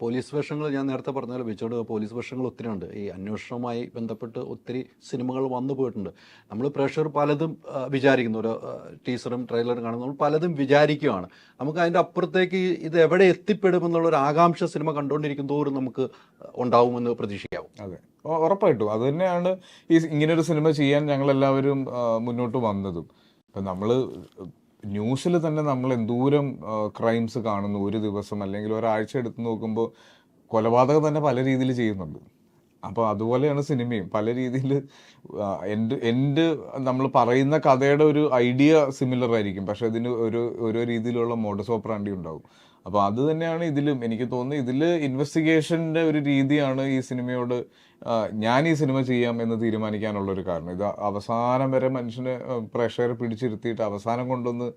Police വേഷങ്ങൾ ഞാൻ നേരത്തെ പറഞ്ഞാൽ വെച്ചോട് പോലീസ് വേഷങ്ങൾ ഒത്തിരി ഉണ്ട്. ഈ അന്വേഷണവുമായി ബന്ധപ്പെട്ട് ഒത്തിരി സിനിമകൾ വന്നു പോയിട്ടുണ്ട്. നമ്മൾ പ്രേക്ഷകർ പലതും വിചാരിക്കുന്നു. ഒരു ടീച്ചറും ട്രെയിലറും കാണുന്നു നമ്മൾ പലതും വിചാരിക്കുകയാണ്. നമുക്ക് അതിന്റെ അപ്പുറത്തേക്ക് ഇത് എവിടെ എത്തിപ്പെടുമെന്നുള്ള ഒരു ആകാംക്ഷ സിനിമ കണ്ടുകൊണ്ടിരിക്കും തോറും നമുക്ക് ഉണ്ടാവുമെന്ന് പ്രതീക്ഷിക്കാവും. അതെ. ഉറപ്പായിട്ടും. അത് തന്നെയാണ് ഈ ഇങ്ങനൊരു സിനിമ ചെയ്യാൻ ഞങ്ങൾ എല്ലാവരും മുന്നോട്ട് വന്നതും. ഇപ്പം നമ്മൾ ന്യൂസിൽ തന്നെ നമ്മൾ എന്തോരം ക്രൈംസ് കാണുന്നു. ഒരു ദിവസം അല്ലെങ്കിൽ ഒരാഴ്ച എടുത്ത് നോക്കുമ്പോൾ കൊലപാതകം തന്നെ പല രീതിയിൽ ചെയ്യുന്നുണ്ട്. അപ്പോൾ അതുപോലെയാണ് സിനിമയും. പല രീതിയിൽ എന്റെ എന്റെ നമ്മൾ പറയുന്ന കഥയുടെ ഒരു ഐഡിയ സിമിലർ ആയിരിക്കും. പക്ഷെ അതിന് ഒരു ഓരോ രീതിയിലുള്ള മോഡസ് ഓപ്പറാണ്ടി ഉണ്ടാവും. അപ്പോൾ അത് തന്നെയാണ് ഇതിലും എനിക്ക് തോന്നുന്നത്. ഇതിൽ ഇൻവെസ്റ്റിഗേഷന്റെ ഒരു രീതിയാണ് ഈ സിനിമയോട് ഞാൻ ഈ സിനിമ ചെയ്യാം എന്ന് തീരുമാനിക്കാനുള്ള ഒരു കാരണം. ഇത് അവസാനം വരെ മനുഷ്യനെ പ്രഷർ പ്രേക്ഷകരെ പിടിച്ചിരുത്തിയിട്ട് അവസാനം കൊണ്ടൊന്ന്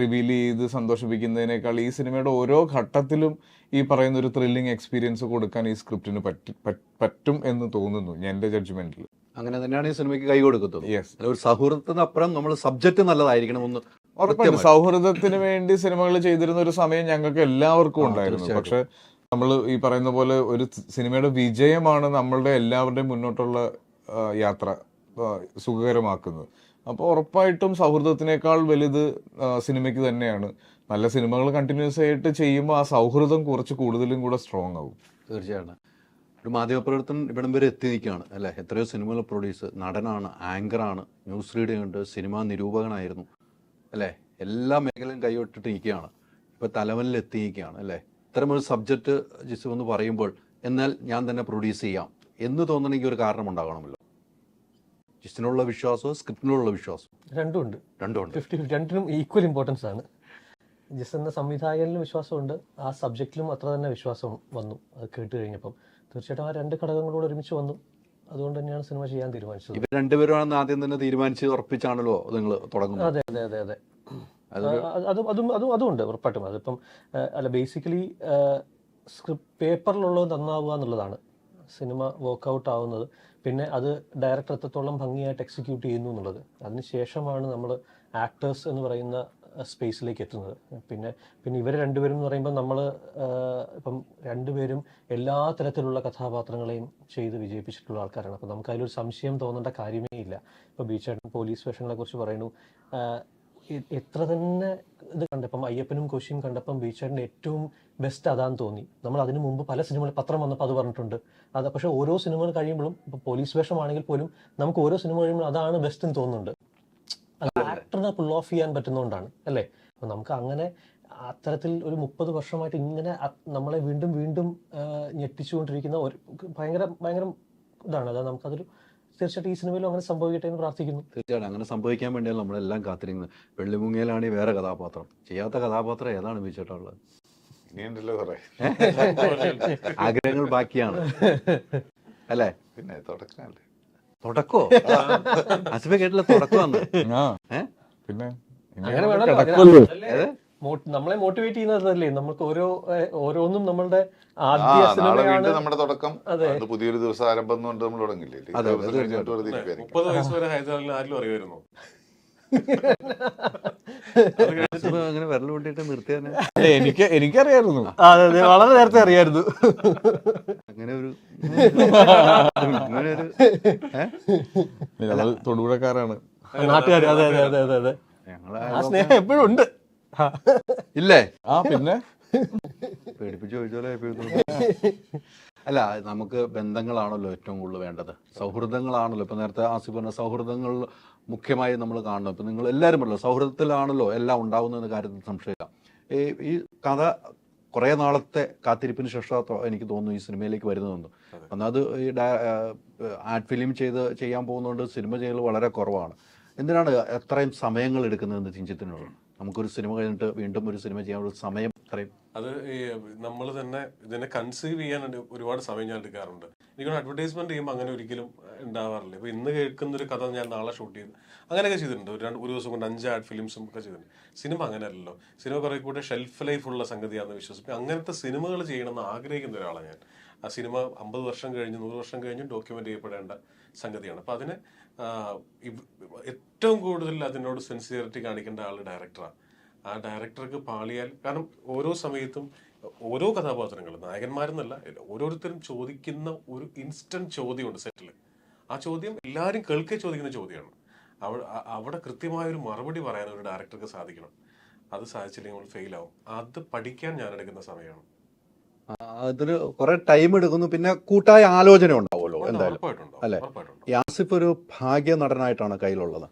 റിവീൽ ചെയ്ത് സന്തോഷിപ്പിക്കുന്നതിനേക്കാൾ ഈ സിനിമയുടെ ഓരോ ഘട്ടത്തിലും ഈ പറയുന്ന ഒരു ത്രില്ലിംഗ് എക്സ്പീരിയൻസ് കൊടുക്കാൻ ഈ സ്ക്രിപ്റ്റിന് പറ്റി പറ്റും എന്ന് തോന്നുന്നു എന്റെ ജഡ്ജ്മെന്റിൽ അങ്ങനെ തന്നെയാണ് ഈ സിനിമയ്ക്ക് കൈ കൊടുക്കുന്നത് ഒരു സൗഹൃദത്തിനപ്പുറം നമ്മൾ സബ്ജക്റ്റ് നല്ലതായിരിക്കണമെന്ന് ഉറപ്പായിട്ടും സൗഹൃദത്തിന് വേണ്ടി സിനിമകൾ ചെയ്തിരുന്ന ഒരു സമയം ഞങ്ങൾക്ക് എല്ലാവർക്കും ഉണ്ടായിരുന്നു. പക്ഷെ നമ്മൾ ഈ പറയുന്ന പോലെ ഒരു സിനിമയുടെ വിജയമാണ് നമ്മളുടെ എല്ലാവരുടെയും മുന്നോട്ടുള്ള യാത്ര സുഖകരമാക്കുന്നത്. അപ്പോൾ ഉറപ്പായിട്ടും സൗഹൃദത്തിനേക്കാൾ വലുത് സിനിമയ്ക്ക് തന്നെയാണ്. നല്ല സിനിമകൾ കണ്ടിന്യൂസ് ആയിട്ട് ചെയ്യുമ്പോൾ ആ സൗഹൃദം കുറച്ച് കൂടുതലും കൂടെ സ്ട്രോങ് ആവും. തീർച്ചയായിട്ടും. ഒരു മാധ്യമപ്രവർത്തനം ഇവിടം വരെ എത്തി നിൽക്കുകയാണ് അല്ലേ? എത്രയോ സിനിമകൾ പ്രൊഡ്യൂസ് നടനാണ് ആങ്കറാണ് ന്യൂസ് റീഡിംഗ് ഉണ്ട് സിനിമാ നിരൂപകനായിരുന്നു. അല്ലേ? എല്ലാ മേഖലയും കൈവിട്ടിട്ട് നിൽക്കുകയാണ് ഇപ്പോൾ തലവനിൽ എത്തി നിൽക്കുകയാണ് അല്ലേ? ഇത്തരമൊരു സബ്ജക്റ്റ് ജിസു എന്ന് പറയുമ്പോൾ എന്നാൽ ഞാൻ തന്നെ പ്രൊഡ്യൂസ് ചെയ്യാം എന്ന് തോന്നണമെങ്കിൽ ഒരു കാരണം ഉണ്ടാകണമല്ലോ. ജിസിനുള്ള വിശ്വാസവും സ്ക്രിപ്റ്റിനുള്ള വിശ്വാസവും? രണ്ടുമുണ്ട് രണ്ടുമുണ്ട് ഫിഫ്റ്റി ഫിഫ്റ്റി രണ്ടിനും ഈക്വൽ ഇമ്പോർട്ടൻസ് ആണ്. ജിസ് എന്ന സംവിധായകനിലും വിശ്വാസമുണ്ട്. ആ സബ്ജക്റ്റിലും അത്ര തന്നെ വിശ്വാസം വന്നു. അത് കേട്ട് കഴിഞ്ഞപ്പം. തീർച്ചയായിട്ടും ആ രണ്ട് ഘടകങ്ങളോട് ഒരുമിച്ച് വന്നു. അതുകൊണ്ട് തന്നെയാണ് സിനിമ ചെയ്യാൻ തീരുമാനിച്ചത്. ഇവർ രണ്ടുപേരുമാണെന്ന് ആദ്യം തന്നെ തീരുമാനിച്ച് ഉറപ്പിച്ചാണല്ലോ നിങ്ങൾ തുടങ്ങുന്നത്. അതെ അതെ അതെ അതെ. അതും അതും അതും അതുമുണ്ട് ഉറപ്പായിട്ടും. അതിപ്പം അല്ല ബേസിക്കലി സ്ക്രിപ്റ്റ് പേപ്പറിലുള്ളത് നന്നാവുക എന്നുള്ളതാണ്. സിനിമ വർക്കൗട്ട് ആവുന്നത്. പിന്നെ അത് ഡയറക്ടർ എത്രത്തോളം ഭംഗിയായിട്ട് എക്സിക്യൂട്ട് ചെയ്യുന്നു എന്നുള്ളത്. അതിനുശേഷമാണ് നമ്മൾ ആക്ടേഴ്സ് എന്ന് പറയുന്ന സ്പേസിലേക്ക് എത്തുന്നത്. പിന്നെ പിന്നെ ഇവർ രണ്ടുപേരും എന്ന് പറയുമ്പോൾ നമ്മൾ ഇപ്പം രണ്ടുപേരും എല്ലാ തരത്തിലുള്ള കഥാപാത്രങ്ങളെയും ചെയ്ത് വിജയിപ്പിച്ചിട്ടുള്ള ആൾക്കാരാണ്. അപ്പം നമുക്ക് അതിലൊരു സംശയം തോന്നേണ്ട കാര്യമേ ഇല്ല. ഇപ്പോൾ ബീച്ചേട്ടൻ പോലീസ് വേഷങ്ങളെ കുറിച്ച് പറയുന്നു. എത്ര തന്നെ ഇത് കണ്ടപ്പം അയ്യപ്പനും കോശിയും കണ്ടപ്പം ബീച്ചേട്ടന്റെ ഏറ്റവും ബെസ്റ്റ് അതാന്ന് തോന്നി. നമ്മൾ അതിനു മുമ്പ് പല സിനിമകൾ പത്രം വന്നപ്പോൾ അത് പറഞ്ഞിട്ടുണ്ട്. അത് പക്ഷേ ഓരോ സിനിമകൾ കഴിയുമ്പോഴും ഇപ്പോൾ പോലീസ് വേഷമാണെങ്കിൽ പോലും നമുക്ക് ഓരോ സിനിമ കഴിയുമ്പോഴും അതാണ് ബെസ്റ്റ് എന്ന് തോന്നുന്നുണ്ട്. ആക്ടറിനെ പുൾ ഓഫ് ചെയ്യാൻ പറ്റുന്നതുകൊണ്ടാണ് അല്ലേ? അപ്പൊ നമുക്ക് അങ്ങനെ അത്തരത്തിൽ ഒരു മുപ്പത് വർഷമായിട്ട് ഇങ്ങനെ നമ്മളെ വീണ്ടും വീണ്ടും ഞെട്ടിച്ചുകൊണ്ടിരിക്കുന്ന ഒരു ഭയങ്കര ഭയങ്കര ഇതാണ്. അതായത് നമുക്കതൊരു തീർച്ചയായിട്ടും ഈ സിനിമയിലും അങ്ങനെ സംഭവിക്കട്ടെ എന്ന് പ്രാർത്ഥിക്കുന്നു. തീർച്ചയായിട്ടും അങ്ങനെ സംഭവിക്കാൻ വേണ്ടിയാണ് നമ്മളെല്ലാം കാത്തിരിക്കുന്നത്. വെള്ളിമുങ്ങയിലാണ് ഈ വേറെ കഥാപാത്രം. ചെയ്യാത്ത കഥാപാത്രം ഏതാണ് ഇനിയുണ്ടല്ലോ കുറെ. ആഗ്രഹങ്ങൾ ബാക്കിയാണ്. അല്ലേ? പിന്നെ തുടക്കമല്ലേ? തുടക്കോ? അസിഫ കേട്ടില്ല തുടക്കമാണ് ആ. പിന്നെ ഇനി അങ്ങനെ വേണമല്ലോ അങ്ങനെ നമ്മളെ മോട്ടിവേറ്റ് ചെയ്യുന്നതല്ലേ? നമുക്ക് ഓരോ ഓരോന്നും നമ്മളുടെ ആദ്യ സിനിമയാണ്. നമ്മുടെ തുടക്കം. അതെ. പുതിയൊരു ദിവസം ആരംഭം നമ്മൾ തുടങ്ങില്ലേ. മുപ്പത് വയസ്സ് വരെ ഹൈദരാബാദിൽ ആരിലും അറിയുമായിരുന്നു? അങ്ങനെ വിരൽ കൊണ്ടിട്ട് നിർത്തിയാൽ എനിക്ക് എനിക്കറിയായിരുന്നു. അതെ അതെ വളരെ നേരത്തെ അറിയായിരുന്നു. അങ്ങനെ ഒരു അങ്ങനെ ഒരു? ഞങ്ങൾ തൊടുപുഴക്കാരാണ്. നാട്ടുകാർ അതെ അതെ അതെ അതെ അതെ. ഞങ്ങളെ ആ സ്നേഹം എപ്പോഴും ഉണ്ട്. ഇല്ലേ? ആ പിന്നെ? പേടിപ്പിച്ച് ചോദിച്ചാലോ അല്ല നമുക്ക് ബന്ധങ്ങളാണല്ലോ ഏറ്റവും കൂടുതൽ വേണ്ടത്. സൗഹൃദങ്ങളാണല്ലോ. ഇപ്പം നേരത്തെ ആസിഫ് പറഞ്ഞ സൗഹൃദങ്ങൾ മുഖ്യമായി നമ്മൾ കാണണം. ഇപ്പം നിങ്ങൾ എല്ലാവരും പറഞ്ഞല്ലോ സൗഹൃദത്തിലാണല്ലോ എല്ലാം ഉണ്ടാവുന്നതെന്ന കാര്യത്തിൽ സംശയമില്ല. ഈ ഈ കഥ കുറേ നാളത്തെ കാത്തിരിപ്പിന് ശേഷം എനിക്ക് തോന്നുന്നു ഈ സിനിമയിലേക്ക് വരുന്നതെന്ന് ഒന്നത് ഈ ആഡ് ഫിലിം ചെയ്ത് ചെയ്യാൻ പോകുന്നതുകൊണ്ട് സിനിമ ചെയ്യൽ വളരെ കുറവാണ്. എന്തിനാണ് എത്രയും സമയങ്ങൾ എടുക്കുന്നതെന്ന് ചിന്തിത്തിനുള്ളൂ നമുക്കൊരു സിനിമ കഴിഞ്ഞിട്ട് വീണ്ടും ഒരു സിനിമ ചെയ്യാനുള്ള സമയം അത്രയും. അത് നമ്മൾ തന്നെ ഇതിനെ കൺസീവ് ചെയ്യാൻ ഒരുപാട് സമയം ഞാൻ എടുക്കാറുണ്ട്. എനിക്കൊരു അഡ്വർടൈസ്മെന്റ് ചെയ്യുമ്പോൾ അങ്ങനെ ഒരിക്കലും ഉണ്ടാവാറില്ല. ഇപ്പൊ ഇന്ന് കേൾക്കുന്ന ഒരു കഥ ഞാൻ നാളെ ഷൂട്ട് ചെയ്ത് അങ്ങനെയൊക്കെ ചെയ്തിട്ടുണ്ട്. ഒരു രണ്ട് ഒരു ദിവസം കൊണ്ട് അഞ്ച് ആഡ് ഫിലിംസും ഒക്കെ ചെയ്തിട്ടുണ്ട്. സിനിമ അങ്ങനെയല്ലല്ലോ. സിനിമ കുറെ കൂടെ ഷെൽഫ് ലൈഫ് ഉള്ള സംഗതിയാണെന്ന് വിശ്വസിക്കും അങ്ങനത്തെ സിനിമകൾ ചെയ്യണമെന്ന് ആഗ്രഹിക്കുന്ന ഒരാളാണ് ഞാൻ. ആ സിനിമ അമ്പത് വർഷം കഴിഞ്ഞ് നൂറ് വർഷം കഴിഞ്ഞ് ഡോക്യുമെന്റ് ചെയ്യപ്പെടേണ്ട സംഗതിയാണ്. അപ്പൊ അതിന് ഏറ്റവും കൂടുതൽ അതിനോട് സെൻസിയറിറ്റി കാണിക്കേണ്ട ആൾ ഡയറക്ടറാണ് ആ ഡയറക്ടർക്ക് പാളിയാൽ കാരണം ഓരോ സമയത്തും ഓരോ കഥാപാത്രങ്ങൾ നായകന്മാരെന്നല്ല ഓരോരുത്തരും ചോദിക്കുന്ന ഒരു ഇൻസ്റ്റന്റ് ചോദ്യമുണ്ട് സെറ്റിൽ ആ ചോദ്യം എല്ലാവരും കേൾക്കെ ചോദിക്കുന്ന ചോദ്യമാണ്. അവിടെ അവിടെ കൃത്യമായ ഒരു മറുപടി പറയാൻ ഒരു ഡയറക്ടർക്ക് സാധിക്കണം. അത് സാധിച്ചില്ലെങ്കിൽ നമ്മൾ ഫെയിൽ ആവും അത് പഠിക്കാൻ ഞാൻ എടുക്കുന്ന സമയമാണ്. അതിന് കുറെ ടൈം എടുക്കുന്നു. പിന്നെ കൂട്ടായ ആലോചന ഉണ്ടാവുമല്ലോ എന്തായാലും. അല്ലെ? ഉറപ്പായിട്ടുണ്ടോ ഒരു ഭാഗ്യ നടനായിട്ടാണ് കയ്യിലുള്ളത്.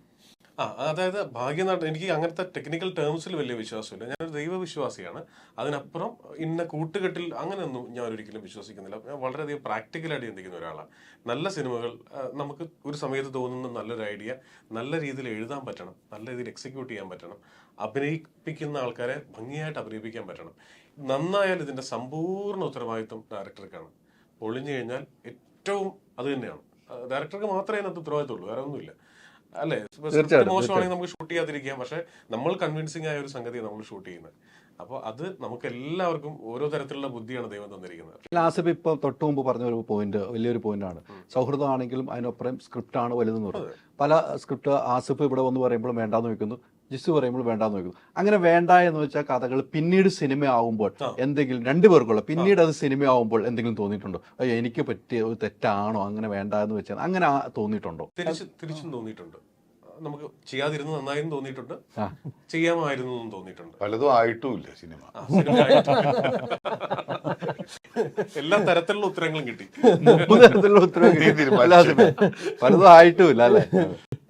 ആ അതായത് ഭാഗ്യനാട്ട് എനിക്ക് അങ്ങനത്തെ ടെക്നിക്കൽ ടേംസിൽ വലിയ വിശ്വാസമില്ല. ഞാനൊരു ദൈവവിശ്വാസിയാണ്. അതിനപ്പുറം ഇന്ന കൂട്ടുകെട്ടിൽ അങ്ങനെയൊന്നും ഞാൻ ഒരിക്കലും വിശ്വസിക്കുന്നില്ല. ഞാൻ വളരെയധികം പ്രാക്ടിക്കലായിട്ട് ചിന്തിക്കുന്ന ഒരാളാണ് നല്ല സിനിമകൾ നമുക്ക് ഒരു സമയത്ത് തോന്നുന്ന നല്ലൊരു ഐഡിയ നല്ല രീതിയിൽ എഴുതാൻ പറ്റണം നല്ല രീതിയിൽ എക്സിക്യൂട്ട് ചെയ്യാൻ പറ്റണം അഭിനയിപ്പിക്കുന്ന ആൾക്കാരെ ഭംഗിയായിട്ട് അഭിനയിപ്പിക്കാൻ പറ്റണം. നന്നായാൽ ഇതിന്റെ സമ്പൂർണ ഉത്തരവാദിത്വം ഡയറക്ടർക്കാണ് പൊളിഞ്ഞു കഴിഞ്ഞാൽ ഏറ്റവും അത് തന്നെയാണ്. ഡയറക്ടർക്ക് മാത്രമേ അതിനകത്ത് ഉത്തരവാദിത്തമുള്ളൂ വേറെ ഒന്നുമില്ല. അല്ലേ? മോശമാണെങ്കിൽ നമുക്ക് ഷൂട്ട് ചെയ്യാതിരിക്കാം. പക്ഷെ നമ്മൾ കൺവിൻസിംഗ് ആയ ഒരു സംഗതി നമ്മൾ ഷൂട്ട് ചെയ്യുന്നത്. അപ്പോൾ അത് നമുക്ക് എല്ലാവർക്കും ഓരോ തരത്തിലുള്ള ബുദ്ധിയാണ് ദൈവം തന്നിരിക്കുന്നത്. ആസിഫ് ഇപ്പൊ തൊട്ട് മുമ്പ് പറഞ്ഞ ഒരു പോയിന്റ് വലിയൊരു പോയിന്റാണ് സൗഹൃദമാണെങ്കിലും അതിനൊപ്പം സ്ക്രിപ്റ്റ് ആണ് വലുതെന്ന് പറയുന്നത് പല സ്ക്രിപ്റ്റ് ആസിഫ് ഇവിടെ വന്ന് പറയുമ്പോൾ വേണ്ടാന്ന് വെക്കുന്നു. ജിസ് പറയുമ്പോൾ വേണ്ടാന്ന് വെക്കുന്നു അങ്ങനെ വേണ്ട എന്ന് വെച്ചാൽ കഥകൾ പിന്നീട് സിനിമ ആവുമ്പോൾ എന്തെങ്കിലും രണ്ടുപേർക്കുള്ള പിന്നീട് അത് സിനിമ ആവുമ്പോൾ എന്തെങ്കിലും തോന്നിയിട്ടുണ്ടോ? അയ്യോ എനിക്ക് പറ്റിയ ഒരു തെറ്റാണോ? അങ്ങനെ വേണ്ട എന്ന് വെച്ചാൽ അങ്ങനെ തോന്നിയിട്ടുണ്ടോ? തിരിച്ച് തിരിച്ചും തോന്നിയിട്ടുണ്ട്. നമുക്ക് ചെയ്യാതിരുന്ന് നന്നായിരുന്നു തോന്നിയിട്ടുണ്ട്. ചെയ്യാമായിരുന്നു തോന്നിയിട്ടുണ്ട്. പലതും ആയിട്ടുമില്ല സിനിമ ആ, സിനിമയായിട്ട്. എല്ലാ തരത്തിലുള്ള ഉത്തരങ്ങളും കിട്ടി. മുപ്പത് തരത്തിലുള്ള ഉത്തരവും കിട്ടി. പലതും ആയിട്ടുമില്ല അല്ലേ?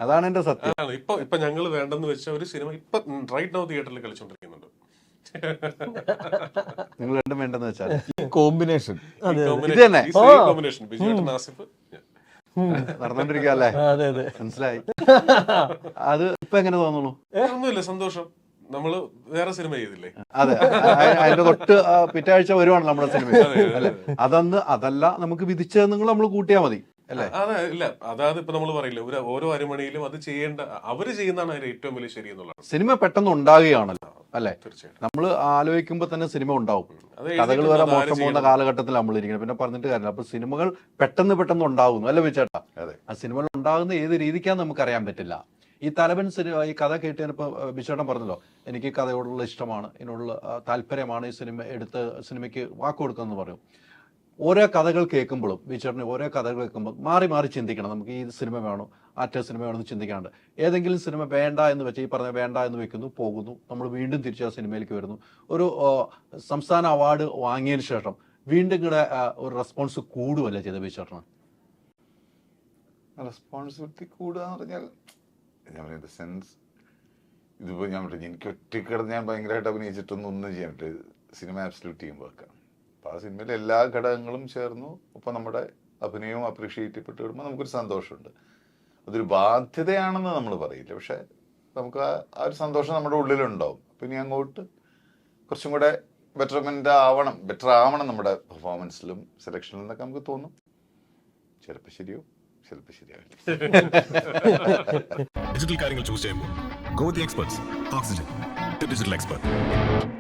അതാണ് എന്റെ സത്യം. ഇപ്പൊ ഇപ്പൊ ഞങ്ങൾ വേണ്ടെന്ന് വെച്ച ഒരു സിനിമ ഇപ്പൊ റൈറ്റ് നൗ തിയേറ്ററിൽ കളിച്ചോണ്ടിരിക്കുന്നുണ്ട്. നിങ്ങൾ രണ്ടും വേണ്ടെന്ന് വെച്ചാൽ കോമ്പിനേഷൻ ഇത് തന്നെ. കോമ്പിനേഷൻ ആസിഫ്. നടന്നോണ്ടിരിക്കുക അല്ലേ? അതെ അതെ. മനസ്സിലായി. അത് ഇപ്പൊ എങ്ങനെ തോന്നുള്ളൂ ഒന്നുമില്ല സന്തോഷം. നമ്മൾ വേറെ സിനിമ ചെയ്തില്ലേ? അതെ. അതിന്റെ തൊട്ട് പിറ്റാഴ്ച പിറ്റേ വരുവാണ് നമ്മുടെ സിനിമ. അല്ലെ? അതന്ന് അതല്ല നമുക്ക് വിധിച്ചതെന്ന് നമ്മൾ കൂട്ടിയാ മതി. അല്ലേ? അതെ ഇല്ല. അതായത് ഇപ്പൊ നമ്മൾ പറയില്ല ഒരു ഓരോ അരമണിയിലും അത് ചെയ്യേണ്ട അവർ ചെയ്യുന്നതാണ് അതിന് ഏറ്റവും വലിയ ശരി എന്നുള്ളത്. സിനിമ പെട്ടെന്ന് ഉണ്ടാകുകയാണല്ലോ. അല്ലെ? തീർച്ചയായിട്ടും. നമ്മൾ ആലോചിക്കുമ്പോൾ തന്നെ സിനിമ ഉണ്ടാവും. കഥകൾ വരെ മോശം പോകുന്ന കാലഘട്ടത്തിൽ നമ്മൾ ഇരിക്കണം പിന്നെ പറഞ്ഞിട്ട് കാര്യമില്ല. അപ്പൊ സിനിമകൾ പെട്ടെന്ന് പെട്ടെന്ന് ഉണ്ടാകുന്നു അല്ലെ വിചേട്ടാ അതെ. ആ സിനിമകൾ ഉണ്ടാകുന്ന ഏത് രീതിക്കാന്ന് നമുക്ക് അറിയാൻ പറ്റില്ല. ഈ തലവൻ സിനിമ ഈ കഥ കേട്ടപ്പോൾ ബിച്ചേട്ടൻ പറഞ്ഞല്ലോ എനിക്ക് കഥയോടുള്ള ഇഷ്ടമാണ് ഇതിനോടുള്ള ആ, താല്പര്യമാണ് ഈ സിനിമ എടുത്ത് സിനിമയ്ക്ക് വാക്ക് കൊടുക്കുന്നത് പറഞ്ഞു ഓരോ കഥകൾ കേൾക്കുമ്പോഴും ബിച്ചേട്ടന് ഓരോ കഥകൾ കേൾക്കുമ്പോൾ മാറി മാറി ചിന്തിക്കണം. നമുക്ക് ഈ സിനിമ വേണോ ആറ്റ സിനിമ വേണമെന്ന് ചിന്തിക്കാണ്ട്. ഏതെങ്കിലും സിനിമ വേണ്ട എന്ന് വെച്ചാൽ ഈ പറഞ്ഞ വേണ്ട എന്ന് വെക്കുന്നു പോകുന്നു. നമ്മൾ വീണ്ടും തിരിച്ച് ആ സിനിമയിലേക്ക് വരുന്നു. ഒരു സംസ്ഥാന അവാർഡ് വാങ്ങിയതിന് ശേഷം വീണ്ടും കൂടെ ഒരു റെസ്പോൺസ് കൂടുമല്ലേ ചെയ്ത ബിച്ചേട്ടന് റെസ്പോൺസിബിലിറ്റി കൂടുക എന്ന് പറഞ്ഞാൽ ഞാൻ പറയുന്നത് സെൻസ്. ഇതിപ്പോൾ ഞാൻ പറഞ്ഞു എനിക്ക് ഒറ്റക്കിടന്ന് ഞാൻ ഭയങ്കരമായിട്ട് അഭിനയിച്ചിട്ടൊന്നും ഒന്നും ചെയ്യാൻ പറ്റില്ല. സിനിമ ആബ്സല്യൂട്ട് ടീം വർക്കാണ് അപ്പോൾ ആ സിനിമയിലെ എല്ലാ ഘടകങ്ങളും ചേർന്നു. ഒപ്പം നമ്മുടെ അഭിനയവും അപ്രീഷിയേറ്റ് ചെയ്യപ്പെട്ട് വരുമ്പോൾ നമുക്കൊരു സന്തോഷമുണ്ട്. അതൊരു ബാധ്യതയാണെന്ന് നമ്മൾ പറയില്ല. പക്ഷേ നമുക്ക് ആ ഒരു സന്തോഷം നമ്മുടെ ഉള്ളിലുണ്ടാവും. അപ്പം ഇനി അങ്ങോട്ട് കുറച്ചും കൂടെ ബെറ്റർമെന്റ് ആവണം. ബെറ്റർ ആവണം നമ്മുടെ പെർഫോമൻസിലും സെലക്ഷനിലും എന്നൊക്കെ നമുക്ക് തോന്നും. ചിലപ്പോൾ ശരിയോ ചിലപ്പോൾ ശരിയാവില്ല ഡിജിറ്റൽ കാര്യങ്ങൾ ചൂസ് ചെയ്യുമ്പോൾ go the experts Oxygen digital expert